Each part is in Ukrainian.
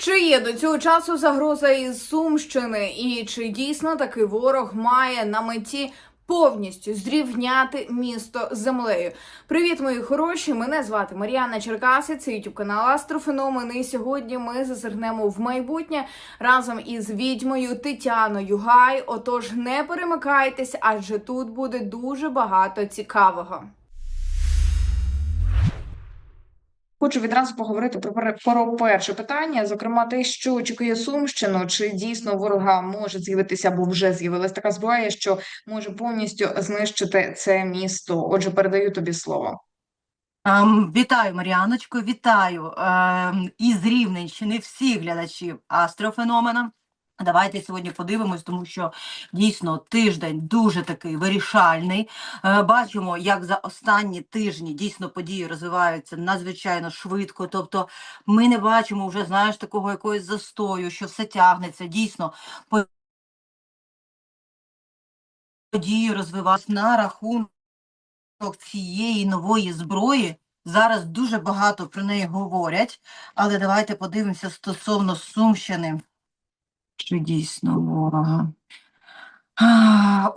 Чи є до цього часу загроза із Сумщини, і чи дійсно такий ворог має на меті повністю зрівняти місто з землею? Привіт, мої хороші! Мене звати Мар'яна Черкаси. Це ютуб канал Астрофеномен. І сьогодні ми зазирнемо в майбутнє разом із відьмою Тетяною Гай. Отож, не перемикайтесь, адже тут буде дуже багато цікавого. Хочу відразу поговорити про, про перше питання, зокрема те, що очікує Сумщину, чи дійсно ворога може з'явитися або вже з'явилась така зброя, що може повністю знищити це місто. Отже, передаю тобі слово. Ем, вітаю, Маріаночко, вітаю ем, із Рівненщини всіх глядачів астрофеномена. Давайте сьогодні подивимось, тому що дійсно тиждень дуже такий вирішальний. Е, бачимо, як за останні тижні дійсно події розвиваються надзвичайно швидко. Тобто ми не бачимо вже, знаєш, такого якогось застою, що все тягнеться. Дійсно, події розвиваються на рахунок цієї нової зброї. Зараз дуже багато про неї говорять, але давайте подивимося стосовно Сумщини. Чи дійсно ворога?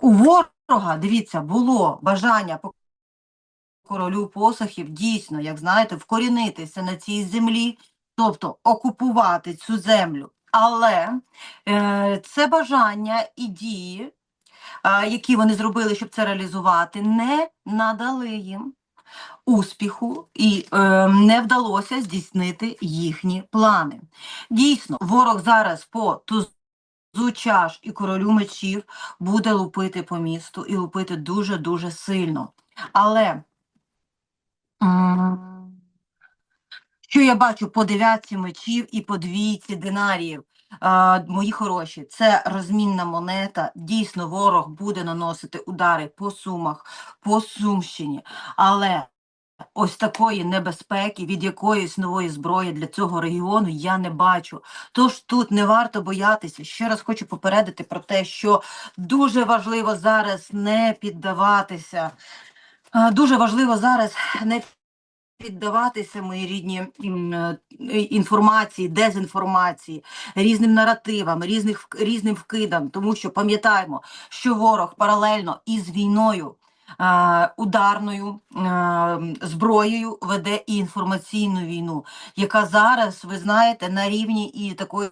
У ворога, дивіться, було бажання королю посохів дійсно, як знаєте, вкорінитися на цій землі, тобто окупувати цю землю. Але е, це бажання і дії, а, які вони зробили, щоб це реалізувати, не надали їм успіху і е, не вдалося здійснити їхні плани. Дійсно, ворог зараз по тузу чаш і королю мечів буде лупити по місту і лупити дуже-дуже сильно. Але що я бачу по дев'ятці мечів і по двійці динаріїв? Мої хороші, це розмінна монета. Дійсно, ворог буде наносити удари по сумах, по Сумщині, але ось такої небезпеки від якоїсь нової зброї для цього регіону я не бачу. Тож тут не варто боятися. Ще раз хочу попередити про те, що дуже важливо зараз не піддаватися. Дуже важливо зараз не піддаватися, мої рідні е, інформації, дезінформації, різним наративам, різних, різним вкидам, тому що пам'ятаємо, що ворог паралельно із війною, е, ударною е, зброєю веде і інформаційну війну, яка зараз, ви знаєте, на рівні і такої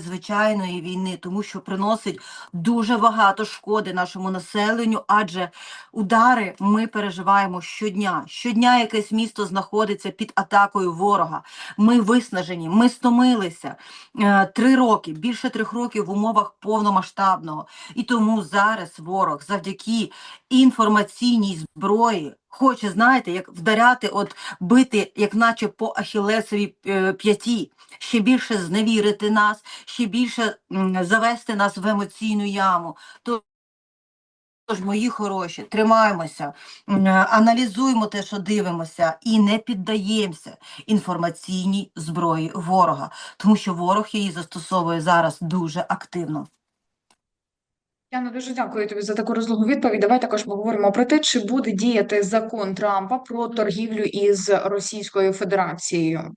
звичайної війни, тому що приносить дуже багато шкоди нашому населенню, адже удари ми переживаємо щодня. Щодня якесь місто знаходиться під атакою ворога. Ми виснажені, ми стомилися Е, три роки, більше трьох років в умовах повномасштабного. І тому зараз ворог завдяки інформаційній зброї хоче, знаєте, як вдаряти, от бити, як наче по ахілесовій е, п'яті, ще більше зневірити нас, ще більше завести нас в емоційну яму. Тож, мої хороші, тримаємося, аналізуємо те, що дивимося, і не піддаємося інформаційній зброї ворога, тому що ворог її застосовує зараз дуже активно. Яна, дуже дякую тобі за таку розлогу відповідь. Давай також поговоримо про те, чи буде діяти закон Трампа про торгівлю із Російською Федерацією.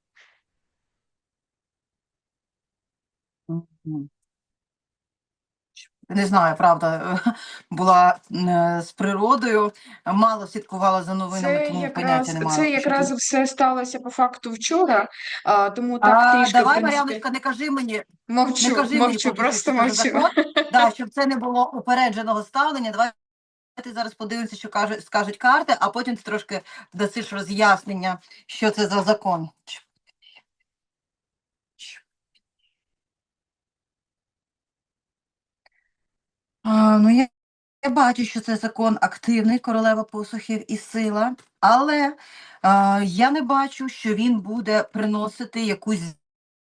Не знаю, правда, була е, з природою, мало слідкувала за новинами, Це тому якраз, поняття не маю. це якраз все сталося по факту вчора, а, тому так А, трішки, давай, принципі, Мар'яночка, не кажи мені, не мовчу, кажи мовчу, поки просто мовчу. закон, да, щоб це не було упередженого ставлення. Давай зараз подивимося, що каже, скажуть карти, а потім ти трошки дасиш роз'яснення, що це за закон. Ну, я, я бачу, що це закон активний, королева посухів і сила, але а, я не бачу, що він буде приносити якусь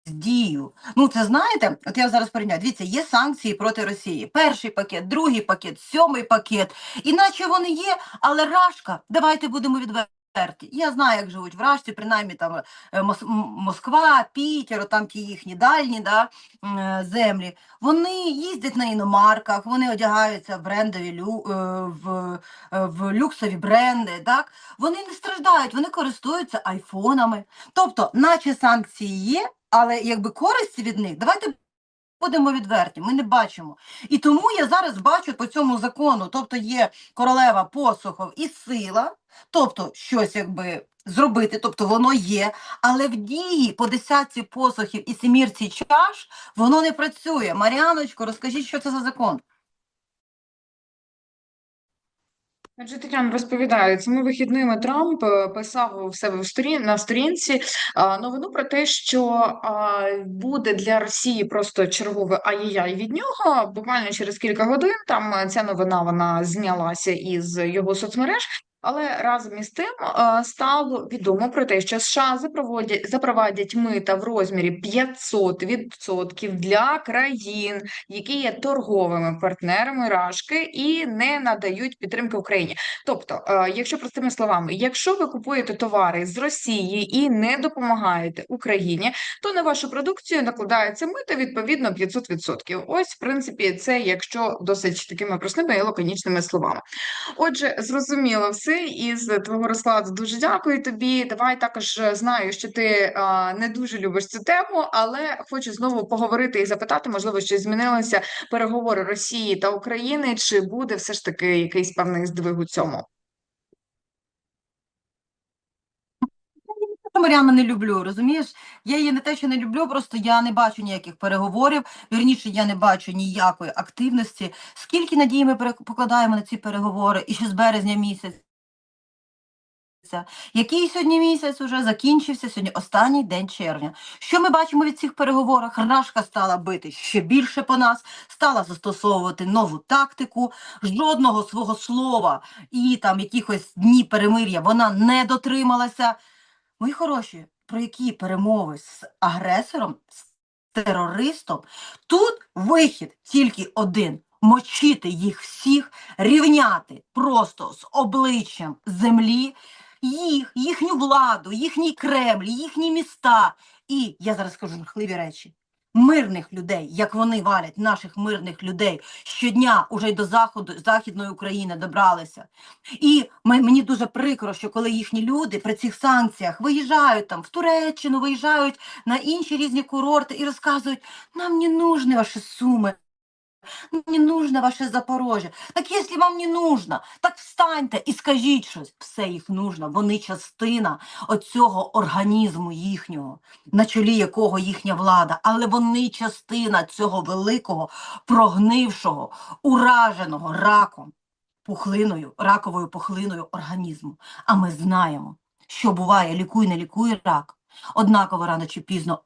дію. Ну, це знаєте, от я зараз порівняю. Дивіться, є санкції проти Росії. Перший пакет, другий пакет, сьомий пакет. Іначе вони є, але рашка, давайте будемо відверті. Смерті. Я знаю, як живуть вражці, принаймні там е, Мос- Москва, Пітер, там ті їхні дальні да, е, землі. Вони їздять на іномарках, вони одягаються в брендові лю, е, в, е, в люксові бренди. Так? Вони не страждають, вони користуються айфонами. Тобто, наче санкції є, але якби користі від них, давайте будемо відверті, ми не бачимо. І тому я зараз бачу по цьому закону, тобто є королева посухов і сила, тобто щось якби зробити, тобто воно є, але в дії по десятці посухів і семірці чаш воно не працює. Маріаночко, розкажіть, що це за закон? Адже Тетяна розповідає, цими вихідними Трамп е, писав у себе в сторін на сторінці а, новину про те, що а, буде для Росії просто чергове ай-яй від нього. Буквально через кілька годин там е, ця новина вона знялася із його соцмереж. Але разом із тим е, стало відомо про те, що США запровадять мита в розмірі 500% для країн, які є торговими партнерами Рашки і не надають підтримки Україні. Тобто, е, якщо простими словами, якщо ви купуєте товари з Росії і не допомагаєте Україні, то на вашу продукцію накладається мито відповідно 500%. Ось, в принципі, це якщо досить такими простими і лаконічними словами. Отже, зрозуміло все із твого розкладу. Дуже дякую тобі. Давай також е, знаю, що ти а, не дуже любиш цю тему, але хочу знову поговорити і запитати, можливо, щось змінилося переговори Росії та України, чи буде все ж таки якийсь певний здвиг у цьому? Маріана не люблю, розумієш? Я її не те, що не люблю, просто я не бачу ніяких переговорів. Вірніше, я не бачу ніякої активності. Скільки надії ми покладаємо на ці переговори і ще з березня місяця? Який сьогодні місяць уже закінчився, сьогодні останній день червня. Що ми бачимо від цих переговорів? Рашка стала бити ще більше по нас, стала застосовувати нову тактику, жодного свого слова і там якихось дні перемир'я вона не дотрималася. Мої хороші, про які перемови з агресором, з терористом? Тут вихід тільки один. Мочити їх всіх, рівняти просто з обличчям землі, їх, їхню владу, їхній Кремль, їхні міста. І я зараз скажу жахливі речі. Мирних людей, як вони валять наших мирних людей щодня уже й до заходу західної України добралися. І ме- мені дуже прикро, що коли їхні люди при цих санкціях виїжджають там в Туреччину, виїжджають на інші різні курорти і розказують: нам не нужны ваші суми. Не нужно ваше Запорожжя. Так якщо вам не нужно, так встаньте і скажіть щось. Все їх нужно. Вони частина оцього організму їхнього, на чолі якого їхня влада, але вони частина цього великого, прогнившого, ураженого раком пухлиною, раковою пухлиною організму. А ми знаємо, що буває, лікуй, не лікуй рак. Однаково рано чи пізно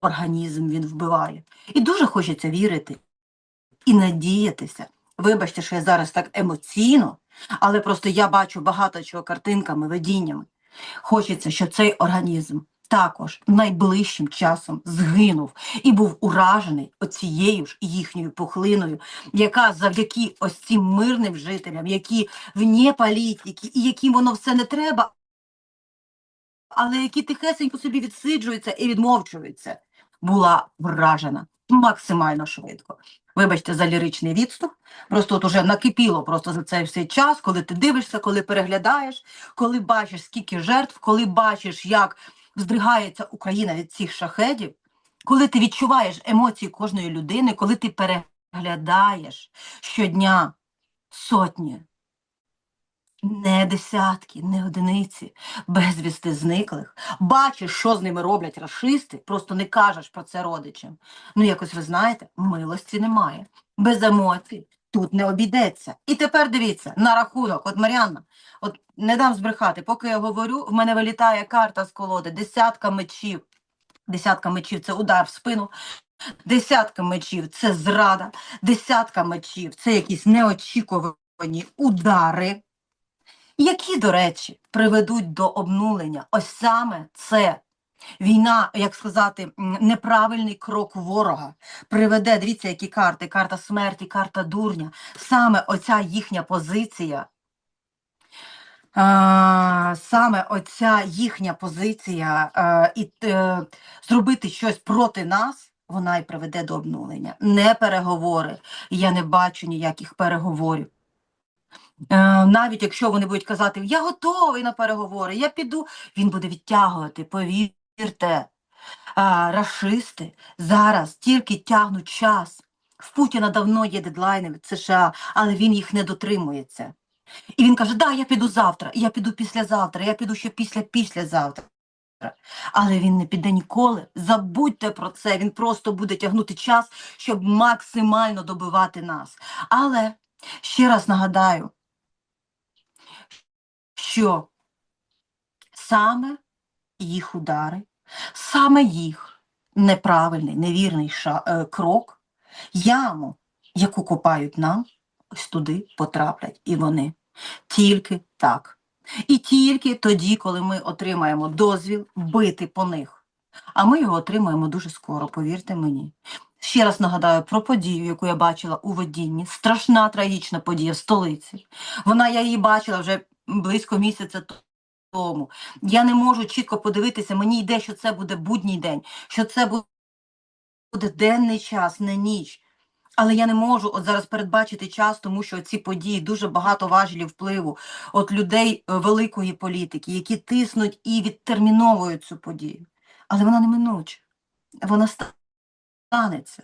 організм він вбиває. І дуже хочеться вірити і надіятися. Вибачте, що я зараз так емоційно, але просто я бачу багато чого картинками, видіннями. Хочеться, щоб цей організм також найближчим часом згинув і був уражений оцією ж їхньою пухлиною, яка завдяки ось цим мирним жителям, які вне політики, і яким воно все не треба, але які тихесенько собі відсиджуються і відмовчуються, була вражена максимально швидко. Вибачте за ліричний відступ. Просто от уже накипіло просто за цей всей час, коли ти дивишся, коли переглядаєш, коли бачиш, скільки жертв, коли бачиш, як здригається Україна від цих шахедів, коли ти відчуваєш емоції кожної людини, коли ти переглядаєш щодня сотні, не десятки, не одиниці, безвісти зниклих, бачиш, що з ними роблять рашисти, просто не кажеш про це родичам. Ну, якось ви знаєте, милості немає. Без емоцій тут не обійдеться. І тепер дивіться, на рахунок, от Мар'яна, от не дам збрехати, поки я говорю, в мене вилітає карта з колоди, десятка мечів. Десятка мечів це удар в спину, десятка мечів це зрада, десятка мечів це якісь неочікувані удари, які, до речі, приведуть до обнулення. Ось саме це Війна, як сказати, неправильний крок ворога приведе, дивіться, які карти, карта смерті, карта дурня. Саме оця їхня позиція А, саме оця їхня позиція е, і е, зробити щось проти нас, вона і приведе до обнулення. Не переговори. Я не бачу ніяких переговорів. Е, навіть якщо вони будуть казати, я готовий на переговори, я піду, він буде відтягувати, повірте. А, рашисти зараз тільки тягнуть час. В Путіна давно є дедлайни від США, але він їх не дотримується. І він каже: Да, я піду завтра, я піду післязавтра, я піду ще після післязавтра. Але він не піде ніколи. Забудьте про це. Він просто буде тягнути час, щоб максимально добивати нас. Але ще раз нагадаю, що саме їх удари, саме їх неправильний, невірний е, крок, яму, яку копають нам, ось туди потраплять і вони. Тільки так. І тільки тоді, коли ми отримаємо дозвіл бити по них. А ми його отримаємо дуже скоро, повірте мені. Ще раз нагадаю про подію, яку я бачила у Водінні. Страшна трагічна подія в столиці. Вона я її бачила вже близько місяця тому. Я не можу чітко подивитися, мені йде, що це буде будній день, що це буде денний час, не ніч. Але я не можу от зараз передбачити час, тому що ці події дуже багато важелів впливу от людей е, великої політики, які тиснуть і відтерміновують цю подію. Але вона неминуча, вона станеться.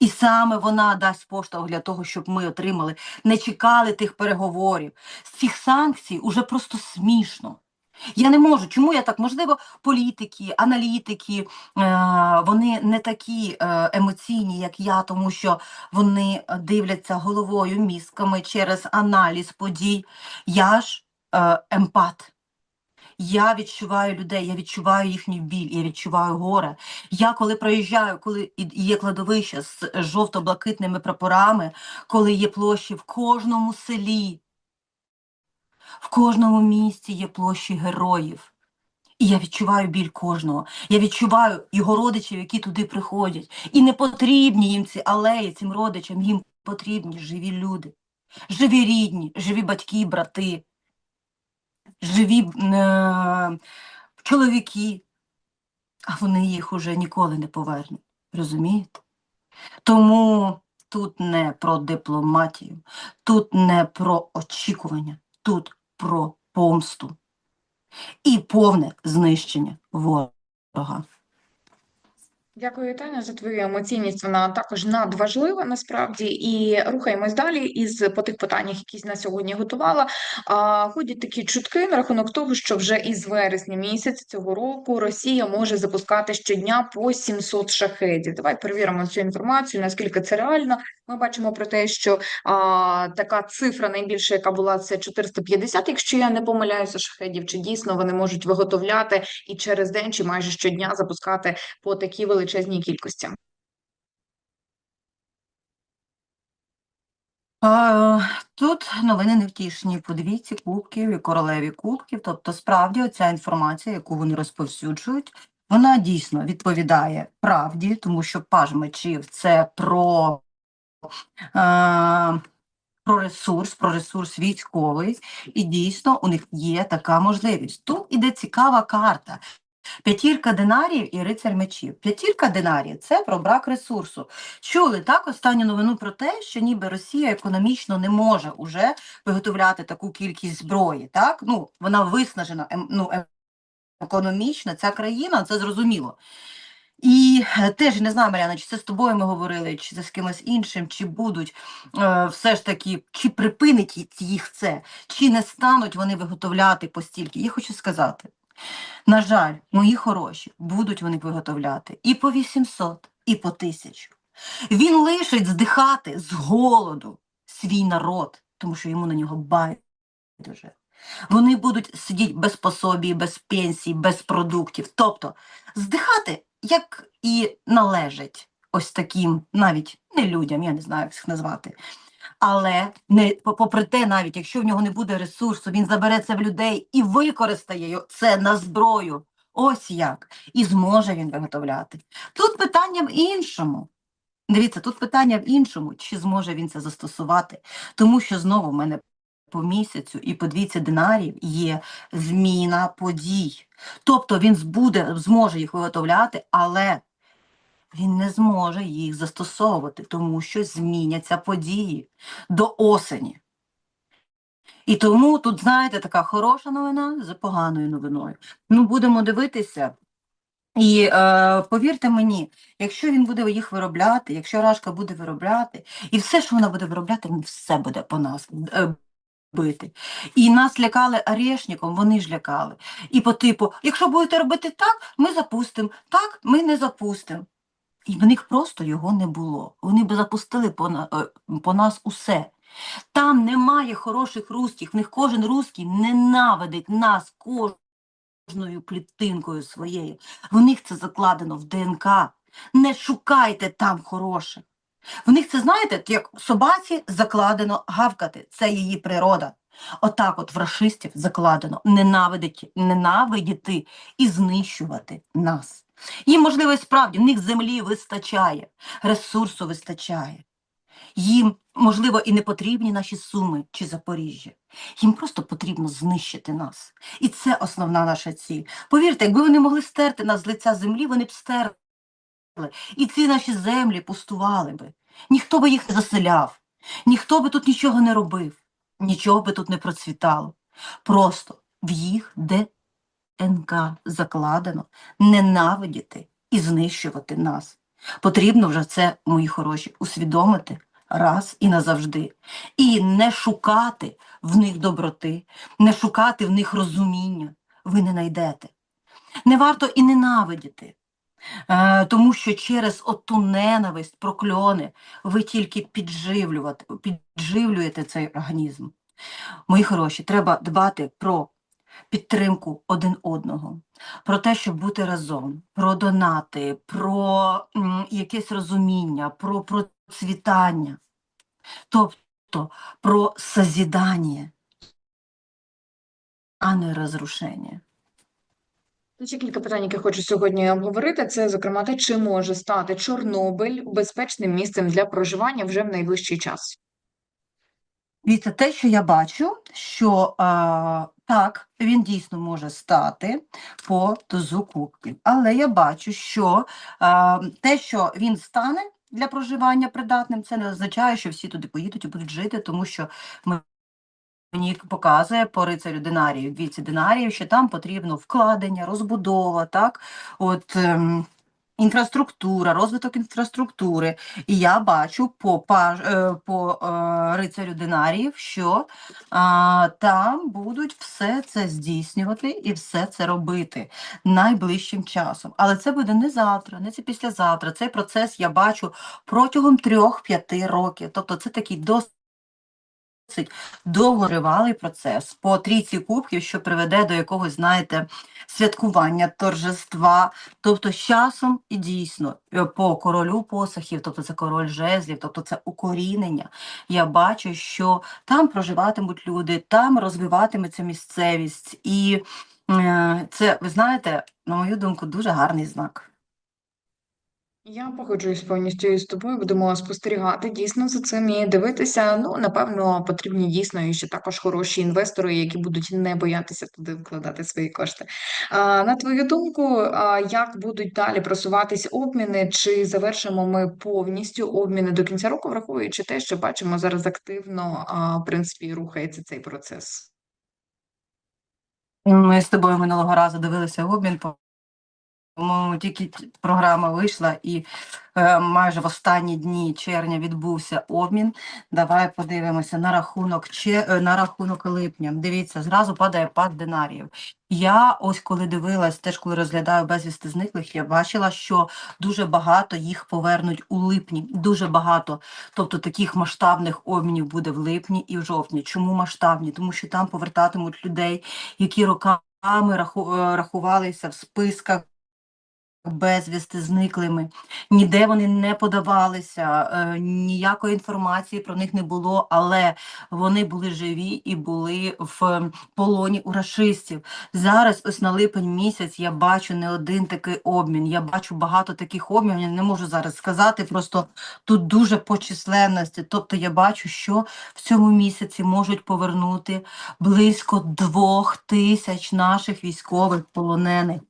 І саме вона дасть поштовх для того, щоб ми отримали, не чекали тих переговорів. З цих санкцій уже просто смішно. Я не можу. Чому я так? Можливо, політики, аналітики, е, вони не такі е, емоційні, як я, тому що вони дивляться головою, мізками через аналіз подій. Я ж е, емпат. Я відчуваю людей, я відчуваю їхній біль, я відчуваю горе. Я коли проїжджаю, коли є кладовище з жовто-блакитними прапорами, коли є площі в кожному селі, в кожному місті є площі героїв. І я відчуваю біль кожного. Я відчуваю його родичів, які туди приходять. І не потрібні їм ці алеї, цим родичам, їм потрібні живі люди, живі рідні, живі батьки, брати, живі е, чоловіки, а вони їх уже ніколи не повернуть. Розумієте? Тому тут не про дипломатію, тут не про очікування, тут про помсту і повне знищення ворога. Дякую, Таня, за твою емоційність. Вона також надважлива насправді. І рухаємось далі із по тих питаннях, які на сьогодні готувала. А, ходять такі чутки на рахунок того, що вже із вересня місяця цього року Росія може запускати щодня по 700 шахедів. Давай перевіримо цю інформацію, наскільки це реально. Ми бачимо про те, що а, така цифра найбільша, яка була, це 450, якщо я не помиляюся, шахедів. Чи дійсно вони можуть виготовляти і через день, чи майже щодня запускати по такій величезній кількості. А, тут новини невтішні по кубків і королеві кубків. Тобто, справді, оця інформація, яку вони розповсюджують, вона дійсно відповідає правді, тому що паж мечів це про, про ресурс, про ресурс військовий, і дійсно у них є така можливість. Тут іде цікава карта. П'ятірка динарів і рицар мечів. П'ятірка динарів це про брак ресурсу. Чули так останню новину про те, що ніби Росія економічно не може уже виготовляти таку кількість зброї. Так? Ну, вона виснажена ем, ну, е- економічно, ця країна, це зрозуміло. І е, теж не знаю, Мар'яна, чи це з тобою ми говорили, чи це з кимось іншим, чи будуть е, все ж таки, чи припинить їх це, чи не стануть вони виготовляти постільки. Я хочу сказати. На жаль, мої хороші, будуть вони виготовляти і по 800, і по 1000. Він лишить здихати з голоду свій народ, тому що йому на нього байдуже. Вони будуть сидіти без пособій, без пенсій, без продуктів. Тобто здихати, як і належить ось таким, навіть не людям, я не знаю, як їх назвати. Але не попри те, навіть якщо в нього не буде ресурсу, він забере це в людей і використає це на зброю. Ось як. І зможе він виготовляти. Тут питання в іншому. Дивіться, тут питання в іншому, чи зможе він це застосувати. Тому що знову в мене по місяцю і по двійці динарів є зміна подій. Тобто він збуде, зможе їх виготовляти, але він не зможе їх застосовувати, тому що зміняться події до осені. І тому тут, знаєте, така хороша новина з поганою новиною. Ну, будемо дивитися. І е, повірте мені, якщо він буде їх виробляти, якщо Рашка буде виробляти, і все, що вона буде виробляти, все буде по нас е, бити. І нас лякали орешником, вони ж лякали. І по типу, якщо будете робити так, ми запустимо, так, ми не запустимо. І в них просто його не було. Вони б запустили по, е, по нас усе. Там немає хороших русських, в них кожен русський ненавидить нас кожною клітинкою своєю. В них це закладено в ДНК. Не шукайте там хороших. В них це, знаєте, як собаці закладено гавкати. Це її природа. Отак от в рашистів закладено ненавидити, ненавидіти і знищувати нас. Їм, можливо, і справді, в них землі вистачає, ресурсу вистачає. Їм, можливо, і не потрібні наші суми чи Запоріжжя. Їм просто потрібно знищити нас. І це основна наша ціль. Повірте, якби вони могли стерти нас з лиця землі, вони б стерли. І ці наші землі пустували би. Ніхто би їх не заселяв, ніхто би тут нічого не робив, нічого би тут не процвітало. Просто в їх ДНК закладено ненавидіти і знищувати нас. Потрібно вже це, мої хороші, усвідомити раз і назавжди. І не шукати в них доброти, не шукати в них розуміння. Ви не знайдете. Не варто і ненавидіти. Е, тому що через оту ненависть, прокльони, ви тільки підживлювати, підживлюєте цей організм. Мої хороші, треба дбати про підтримку один одного, про те, щоб бути разом, про донати, про якесь розуміння, про процвітання, тобто про созідання, а не розрушення. Ще кілька питань, які хочу сьогодні обговорити. Це, зокрема, те, чи може стати Чорнобиль безпечним місцем для проживання вже в найближчий час. Дивіться, те, що я бачу, що а, так, він дійсно може стати по тузу кубків. Але я бачу, що а, те, що він стане для проживання придатним, це не означає, що всі туди поїдуть і будуть жити, тому що ми. Мені показує по рицарю динаріїв, віці динаріїв, що там потрібно вкладення, розбудова, так, от ем, інфраструктура, розвиток інфраструктури. І я бачу по, паж, е, по е, рицарю динаріїв, що а, там будуть все це здійснювати і все це робити найближчим часом. Але це буде не завтра, не це післязавтра. Цей процес я бачу протягом трьох-п'яти років. Тобто це такий досить довготривалий процес по трійці кубків, що приведе до якогось, знаєте, святкування, торжества. Тобто з часом і дійсно е, по королю посохів, тобто це король жезлів, тобто це укорінення. Я бачу, що там проживатимуть люди, там розвиватиметься місцевість. І е, це, ви знаєте, на мою думку, дуже гарний знак. Я погоджуюсь повністю із тобою. Будемо спостерігати дійсно за цим і дивитися. Ну, напевно, потрібні дійсно і ще також хороші інвестори, які будуть не боятися туди вкладати свої кошти. А, на твою думку, а, як будуть далі просуватись обміни? Чи завершимо ми повністю обміни до кінця року, враховуючи те, що бачимо зараз активно, а, в принципі, рухається цей процес? Ми з тобою минулого разу дивилися обмін. По-моєму, тільки програма вийшла, і е, майже в останні дні червня відбувся обмін. Давай подивимося на рахунок че, е, на рахунок липня. Дивіться, зразу падає пад динаріїв. Я ось коли дивилась, теж коли розглядаю безвісти зниклих, я бачила, що дуже багато їх повернуть у липні. Дуже багато. Тобто таких масштабних обмінів буде в липні і в жовтні. Чому масштабні? Тому що там повертатимуть людей, які роками е, рахувалися в списках безвісти зниклими. Ніде вони не подавалися, е, ніякої інформації про них не було, але вони були живі і були в полоні у рашистів. Зараз, ось на липень місяць, я бачу не один такий обмін. Я бачу багато таких обмінів. Я не можу зараз сказати. Просто тут дуже по численності. Тобто я бачу, що в цьому місяці можуть повернути близько двох тисяч наших військових полонених.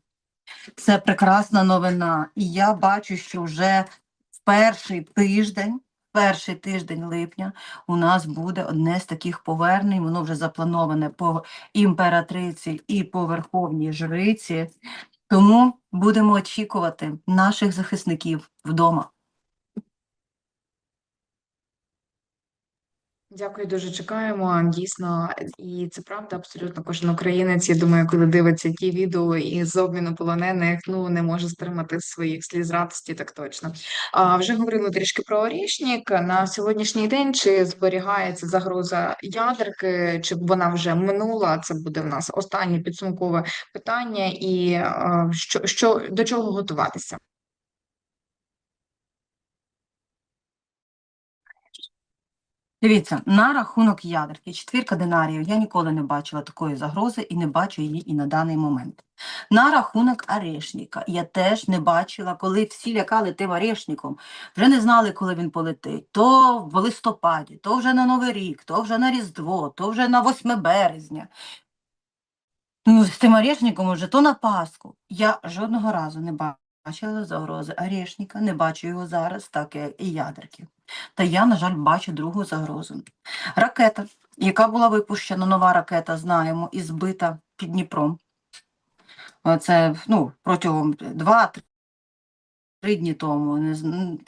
Це прекрасна новина. І я бачу, що вже в перший тиждень, перший тиждень липня у нас буде одне з таких повернень. Воно вже заплановане по імператриці і по верховній жриці. Тому будемо очікувати наших захисників вдома. Дякую, дуже чекаємо. Дійсно, і це правда, абсолютно кожен українець. Я думаю, коли дивиться ті відео із обміну полонених, ну не може стримати своїх сліз радості, так точно. А вже говорили трішки про Орішнік. На сьогоднішній день чи зберігається загроза ядерки, чи вона вже минула? Це буде в нас останнє підсумкове питання, і що, що до чого готуватися? Дивіться, на рахунок ядерки, четвірка динаріїв, я ніколи не бачила такої загрози і не бачу її і на даний момент. На рахунок арешника я теж не бачила, коли всі лякали тим арешником, вже не знали, коли він полетить. То в листопаді, то вже на Новий рік, то вже на Різдво, то вже на 8 березня. Ну, з тим орешником вже то на Пасху. Я жодного разу не бачила загрози орешника, не бачу його зараз, так як і ядерки. Та я, на жаль, бачу другу загрозу. Ракета, яка була випущена, нова ракета, знаємо, і збита під Дніпром. Е, Це ну, протягом 2-3 дні тому,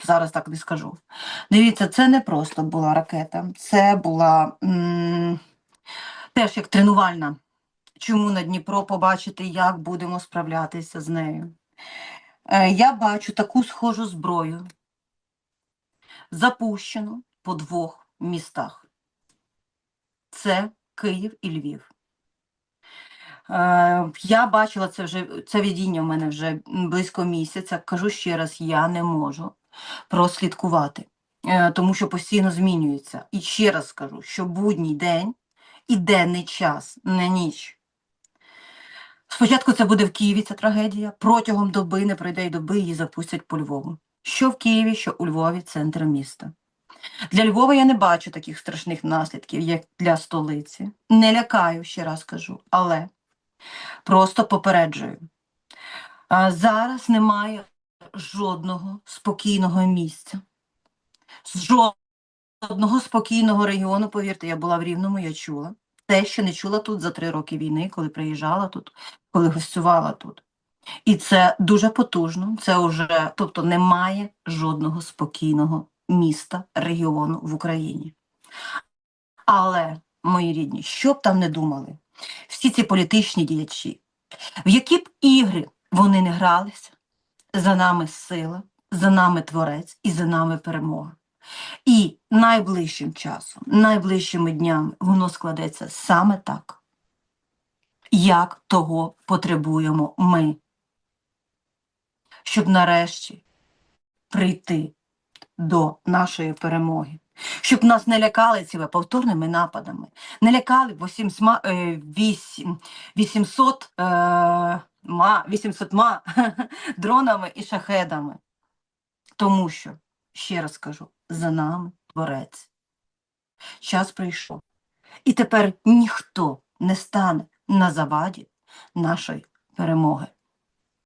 зараз так не скажу. Дивіться, це не просто була ракета, це була м, теж як тренувальна. Чому на Дніпро побачити, як будемо справлятися з нею? Е, Я бачу таку схожу зброю, запущену по двох містах. Це Київ і Львів. Е, Я бачила це вже, це видіння в мене вже близько місяця. Кажу ще раз, я не можу прослідкувати, е, тому що постійно змінюється. І ще раз скажу, що будній день і денний час, не ніч. Спочатку це буде в Києві ця трагедія. Протягом доби не пройде й доби, її запустять по Львову. Що в Києві, що у Львові центр міста. Для Львова я не бачу таких страшних наслідків, як для столиці. Не лякаю, ще раз кажу, але просто попереджую. Зараз немає жодного спокійного місця. Жодного спокійного регіону, повірте, я була в Рівному, я чула. Те, що не чула тут за три роки війни, коли приїжджала тут, коли гостювала тут. І це дуже потужно. Це вже, тобто немає жодного спокійного міста, регіону в Україні. Але, мої рідні, що б там не думали, всі ці політичні діячі, в які б ігри вони не гралися, за нами сила, за нами творець і за нами перемога. І найближчим часом, найближчими днями воно складеться саме так, як того потребуємо ми, щоб нарешті прийти до нашої перемоги. Щоб нас не лякали цими повторними нападами, не лякали 800, е, вісім- 800, е, ма, 800 ма дронами і шахедами. Тому що, ще раз кажу, за нами творець. Час прийшов. І тепер ніхто не стане на заваді нашої перемоги.